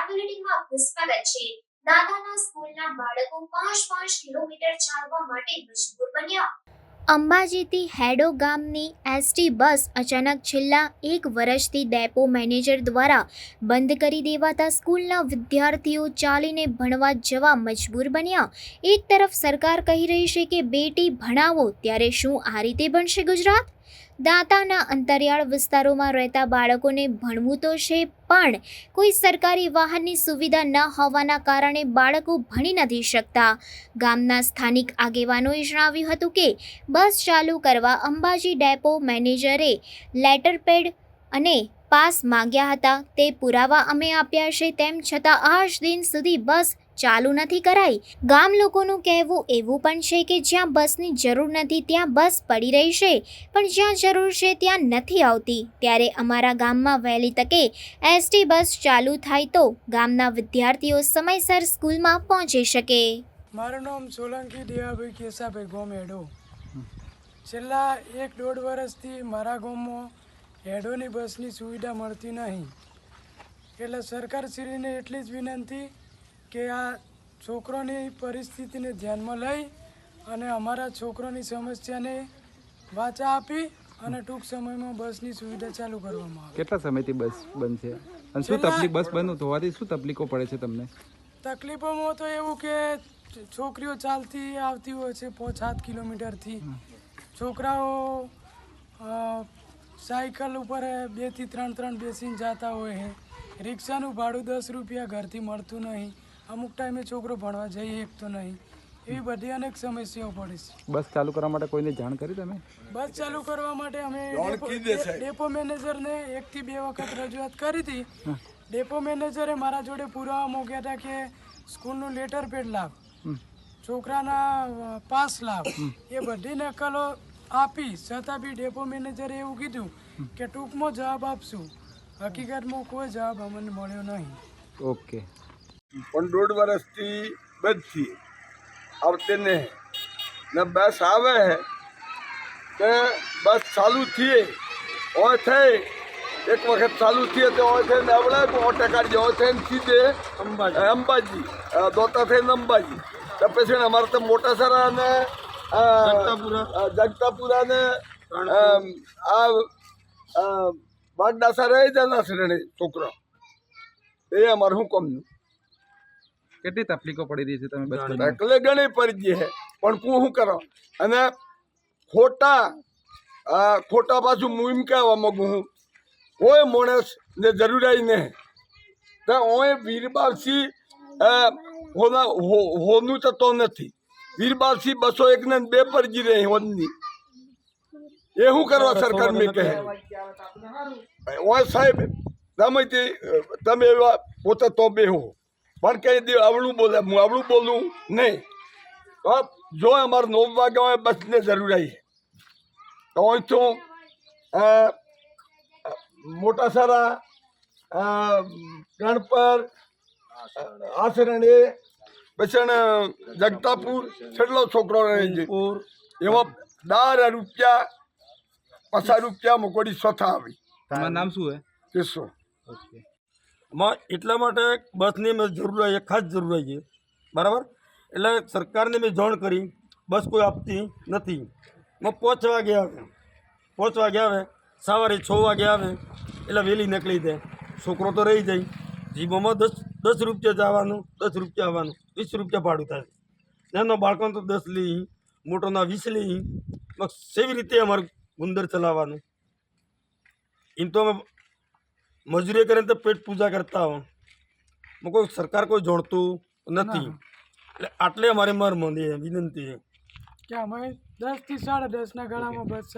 આપનું સ્વાગત છે. દાદાના સ્કૂલના બાળકો પાંચ પાંચ કિલોમીટર ચાલવા માટે મજબૂર બન્યા. અંબાજીથી હેડો ગામની એસટી બસ અચાનક છેલ્લા એક વર્ષથી ડેપો મેનેજર દ્વારા બંધ કરી દેવાતા સ્કૂલના વિદ્યાર્થીઓ ચાલીને ભણવા જવા મજબૂર બન્યા. એક તરફ સરકાર કહી રહી છે કે બેટી ભણાવો, ત્યારે શું આ રીતે ભણશે ગુજરાત? દાંતાના અંતરિયાળ વિસ્તારોમાં રહેતા બાળકોને ભણવું તો છે, પણ કોઈ સરકારી વાહનની સુવિધા ન હોવાના કારણે બાળકો ભણી નથી શકતા. ગામના સ્થાનિક આગેવાનોએ જણાવ્યું હતું કે, બસ ચાલુ કરવા અંબાજી ડેપો મેનેજરે લેટર પેડ અને પાસ માંગ્યા હતા. તે પુરાવા અમે આપ્યા છે, તેમ છતાં આજ દિન સુધી બસ ચાલુ નથી કરાઈ. ગામ લોકોનું કહેવું એવું પણ છે કે જ્યાં બસની જરૂર નથી ત્યાં બસ પડી રહી છે પણ જ્યાં જરૂર છે ત્યાં નથી આવતી. ત્યારે અમારા ગામમાં વહેલી તકે એસટી બસ ચાલુ થાય તો ગામના વિદ્યાર્થીઓ સમયસર સ્કૂલમાં પહોંચી શકે. મારું નામ સોલંકી દેવાભાઈ કેસાભાઈ ગોમ હેડો છેલ્લા એક દોઢ વર્ષથી મારા ગામમાં હેડોની બસની સુવિધા મળતી નહીં. એટલે સરકારશ્રીને એટલી જ વિનંતી કે આ છોકરોની પરિસ્થિતિને ધ્યાનમાં લઈ અને અમારા છોકરોની સમસ્યાને વાચા આપી અને ટૂંક સમયમાં બસની સુવિધા ચાલુ કરવામાં આવે. કેટલા સમયથી બસ બંધ છે? અને શું તકલીફ બસ બંધ હોવાથી શું તકલીફો પડે છે તમને? તકલીફોમાં તો એવું કે છોકરીઓ ચાલતી આવતી હોય છે પાંચ સાત કિલોમીટરથી. છોકરાઓ સાયકલ ઉપર બેથી ત્રણ ત્રણ બેસીને જતા હોય છે. રિક્ષાનું ભાડું દસ રૂપિયા ઘરથી મળતું નહીં. અમુક ટાઈમે છોકરો ભણવા જઈ શકતો નહીં. એવી બધી અનેક સમસ્યાઓ પડે છે. બસ ચાલુ કરવા માટે કોઈને જાણ કરી તમે? બસ ચાલુ કરવા માટે અમે ડેપો- ડેપો મેનેજરને એકથી બે વખત રજૂઆત કરી હતી. ડેપો મેનેજરે મારા જોડે પુરાવા મૂક્યા હતા કે સ્કૂલનું લેટર પેડ લાભ છોકરાના પાસ લાભ એ બધી નકલો આપી. છતાં બી ડેપો મેનેજરે એવું કીધું કે ટૂંકમાં જવાબ આપશું. હકીકતમાં કોઈ જવાબ અમને મળ્યો નહીં. ઓકે. પણ દોઢ વર્ષથી બંધ છીએ. આવતે નહીં. ને બસ આવે હે તે બસ ચાલુ થઈએ. હોય થઈ. એક વખત ચાલુ થઈએ તો હોય થઈને આવડે ઓટે કાઢીએ હોય થઈને સીધે અંબાજી. અંબાજી. દોતા થઈને અંબાજી. તો પછી અમારે તો મોટા સારા અને જગતાપુરા. ને આ સારા રહી જના છે છોકરા. એ અમારે શું કામનું? કેટલી તકલીફો પડી રહી છે તમે બસ એટલે ઘણી પડી ગઈ છે. પણ હું શું કરો? અને ખોટા ખોટા પાછું હું એમ કહેવા માગું હું કોઈ માણસ ને જરૂરાઈ નહીં. તો ઓય વીરબાલસી હોના હોનું તો તો નથી. વીરબાલસી બસો એક ને બે પરજી રહી હોનની. એ શું કરવા સરકાર મેં કહે? ઓય સાહેબ તમે તે તમે એવા પોતે તો બેહો. પણ કહી દે આવડું બોલે હું આવડું બોલું નહીં. તો જો અમારે નવ વાગ્યા હોય બસને જરૂર આવી. તો અહીંથી મોટા સારા ગણપર આસરણ પછી જગતાપુર છેલ્લો છોકરો રહે છે. એવા દાર રૂપિયા પચાસ રૂપિયા મૂકોડી સોથા આવી. તમારું નામ શું હે? કિસ્સો ઓકે. માં એટલા માટે બસની મેં જરૂર એક ખાસ જરૂર છે. બરાબર? એટલે સરકારને મેં જાણ કરી, બસ કોઈ આપતી નથી. મેં પાંચ વાગે આવે. પાંચ વાગે આવે, સવારે છ વાગે આવે, એટલે વહેલી નીકળી જાય. છોકરો તો રહી જાય. જીબોમાં દસ દસ રૂપિયા જવાનું, દસ રૂપિયા આવવાનું, વીસ રૂપિયા ભાડું થાય. નાનો બાળકોને તો દસ લઈ, મોટોના વીસ લઈ. સેવી રીતે અમારું ગુંદર ચલાવવાનું. એમ તો અમે મજૂરી કરીને તો પેટ પૂજા કરતા હો કોઈ સરકાર કોઈ જોડતું નથી. એટલે આટલે અમારે મર મંદી વિનંતી છે. કે અમે દસથી સાડા દસ ના ગાળામાં બસ